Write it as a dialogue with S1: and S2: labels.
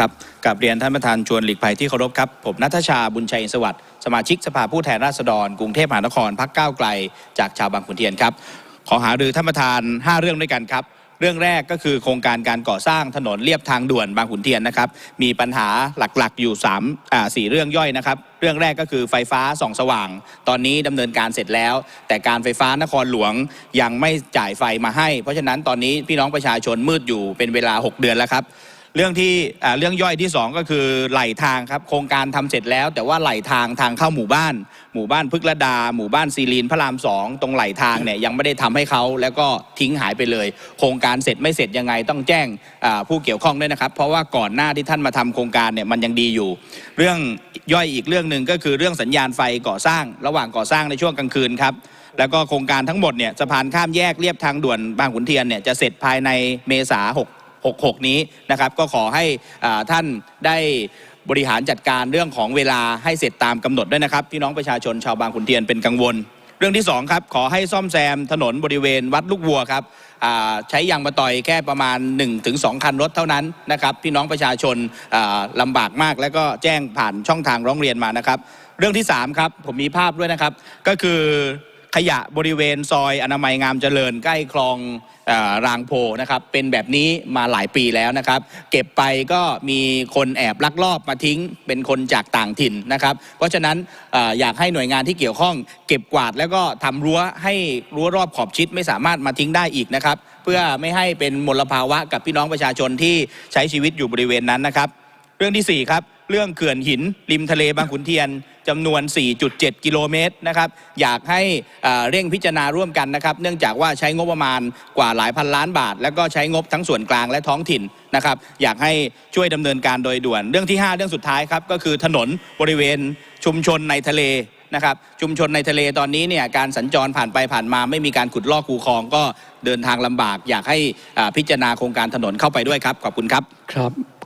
S1: ครับกับเรียนท่านประธานชวนหลีกภัยที่เคารพครับ ผมนัทชาบุญชัยสวัสดิ์สมาชิกสภาผู้แทนราษฎร กรุงเทพมหานครพักก้าวไกล จากชาวบางขุนเทียนครับ ขอหารือท่านประธาน 5 เรื่องด้วยกันครับ เรื่องแรกก็คือโครงการการก่อสร้างถนนเลียบทางด่วนบางขุนเทียนนะครับ มีปัญหาหลักๆอยู่3อ่า4เรื่องย่อยนะครับ เรื่องแรกก็คือไฟฟ้าส่องสว่าง ตอนนี้ดำเนินการเสร็จแล้ว แต่การไฟฟ้านครหลวงยังไม่จ่ายไฟมาให้ เพราะฉะนั้นตอนนี้พี่น้องประชาชนมืดอยู่เป็นเวลา 6 เดือนแล้วครับ เรื่องที่เรื่องย่อยที่ 2 ก็คือไหลทางครับโครงการทำเสร็จแล้ว แต่ว่าไหลทางทางเข้าหมู่บ้าน หมู่บ้านพึกระดา หมู่บ้านซีรีนพระรามสองตรงไหลทางเนี่ยยังไม่ได้ทำให้เขาแล้วก็ทิ้งหายไปเลย โครงการเสร็จไม่เสร็จยังไงต้องแจ้งผู้เกี่ยวข้องด้วยนะครับ เพราะว่าก่อนหน้าที่ท่านมาทำโครงการเนี่ยมันยังดีอยู่ เรื่องย่อยอีกเรื่องหนึ่งก็คือเรื่องสัญญาณไฟก่อสร้าง ระหว่างก่อสร้างในช่วงกลางคืนครับแล้วก็โครงการทั้งหมดเนี่ยสะพานข้ามแยกเรียบทางด่วนบางขุนเทียนเนี่ยจะเสร็จภายในเมษา6 66 นี้นะครับก็ขอให้ท่านได้บริหารจัดการเรื่องของเวลาให้เสร็จตามกำหนดด้วยนะครับพี่น้องประชาชนชาวบางขุนเทียนเป็นกังวล เรื่องที่สองครับขอให้ซ่อมแซมถนนบริเวณวัดลูกวัวครับใช้ยางมะตอยแค่ประมาณ 1-2 คันรถเท่านั้นนะครับพี่น้องประชาชนาลำบากมาก แล้วก็แจ้งผ่านช่องทางร้องเรียนมานะครับ เรื่องที่สามครับผมมีภาพด้วยนะครับ ก็คือ ขยะบริเวณซอยอนามัยงามเจริญใกล้คลองรางโพนะครับเป็นแบบนี้มาหลายปีแล้วนะครับ เก็บไปก็มีคนแอบลักลอบมาทิ้ง เป็นคนจากต่างถิ่นนะครับ เพราะฉะนั้นออยากให้หน่วยงานที่เกี่ยวข้อง เก็บกวาดแล้วก็ทำรั้วให้รั้วรอบขอบชิดไม่สามารถมาทิ้งได้อีกนะครับ เพื่อไม่ให้เป็นมลภาวะกับพี่น้องประชาชนที่ใช้ชีวิตอยู่บริเวณนั้นนะครับ เรื่องที่4ครับเรื่องเขื่อนหินริมทะเลบางขุนเทียน จำนวน 4.7 กิโลเมตรนะครับ อยากให้เร่งพิจารณาร่วมกันนะครับ เนื่องจากว่าใช้งบประมาณกว่าหลายพันล้านบาท แล้วก็ใช้งบทั้งส่วนกลางและท้องถิ่นนะครับ อยากให้ช่วยดำเนินการโดยด่วน เรื่องที่ 5 เรื่องสุดท้ายครับ ก็คือถนนบริเวณชุมชนในทะเลนะครับ ชุมชนในทะเลตอนนี้เนี่ยการสัญจรผ่านไปผ่านมา ไม่มีการขุดลอกคูคลองก็เดินทางลำบาก อยากให้พิจารณาโครงการถนนเข้าไปด้วยครับ ขอบคุณครับ
S2: ครับ